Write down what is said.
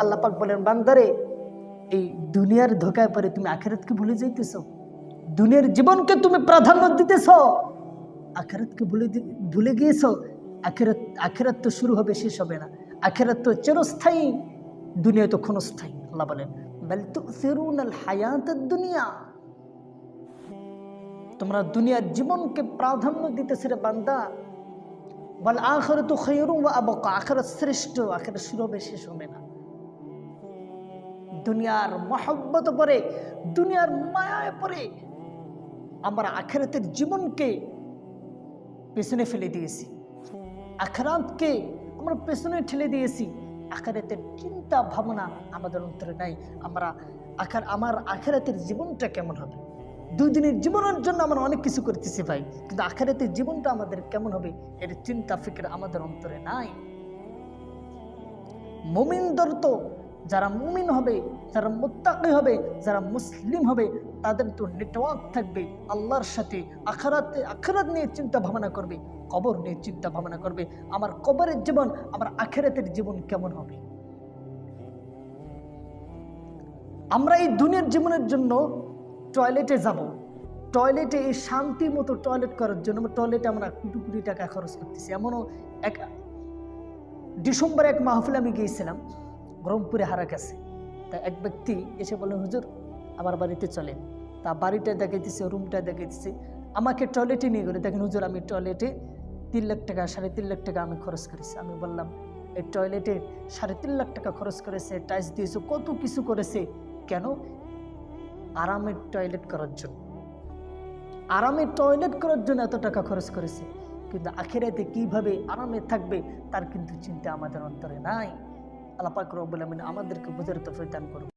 আল্লাহ পাক বলেন, বান্দারে, এই দুনিয়ার ধোকায় পরে তুমি আখেরাতকে ভুলে যাইতেছ। দুনিয়ার জীবনকে তুমি প্রাধান্য দিতেছ। আখেরাতকে ভুলে ভুলে গিয়েছ। আখেরাত আখেরাত তো শুরু হবে, শেষ হবে না। আখেরাত তো চিরস্থায়ী, দুনিয়া তো ক্ষণস্থায়ী, আল্লাহ বলেন দুনিয়া তোমরা দুনিয়ার জীবনকে প্রাধান্য দিতেছে বান্দা। বল আখর তো খৈরু আবক। আখর শ্রেষ্ঠ আখের শুরু হবে, শেষ হবে না। দুনিয়ার মহব্বত পরে, দুনিয়ার মায়ায় পরে আমরা আখেরাতের জীবনকে পেছনে ফেলে দিয়েছি। আখরাতকে আমরা পেছনে ঠেলে দিয়েছি। আখেরাতের চিন্তা ভাবনা আমাদের অন্তরে নাই। আমরা আখার, আমার আখেরাতের জীবনটা কেমন হবে? দুই দিনের জীবনের জন্য আমরা অনেক কিছু করতেছি ভাই, কিন্তু আখেরাতের জীবনটা আমাদের কেমন হবে? এর চিন্তা, ফিকির আমাদের অন্তরে নাই। মুমিনদের তো যারা মুমিন হবে, যারা মোত্তাকি হবে, যারা মুসলিম হবে, তাদের তো নেটওয়ার্ক থাকবে। আল্লাহর সাথে আখারাতে, আখারাত নিয়ে চিন্তা ভাবনা করবে, কবর নিয়ে চিন্তা ভাবনা করবে। আমার কবরের জীবন, আমার আখেরাতের জীবন কেমন হবে? আমরা এই দুনিয়ার জীবনের জন্য টয়লেটে যাব। টয়লেটে এই শান্তি মতো টয়লেট করার জন্য টয়লেটে আমরা কোটি কোটি টাকা খরচ করতেছি। এমনও এক ডিসেম্বরে এক মাহফিলে আমি গিয়েছিলাম। ব্রহ্মপুরে হারা গেছে। তা এক ব্যক্তি এসে বলে, হুজুর, আমার বাড়িতে চলেন। তা বাড়িটা দেখাইতেছে রুমটা দেখাইতেছে। আমাকে টয়লেটে নিয়ে গেলে। দেখেন, হুজুর, আমি টয়লেটে তিন লাখ টাকা, সাড়ে তিন লাখ টাকা আমি খরচ করেছি। আমি বললাম, এই টয়লেটে সাড়ে তিন লাখ টাকা খরচ করেছে টাইলস দিয়েছে, কত কিছু করেছে? কেন? আরামের টয়লেট করার জন্য। আরামে টয়লেট করার জন্য এত টাকা খরচ করেছে। কিন্তু আখেরাতে কীভাবে আরামে থাকবে, তার কিন্তু চিন্তা আমাদের অন্তরে নাই। আল্লাহ পাক রব্বুল আমিন আমাদেরকে বুঝার তফিক দান করুন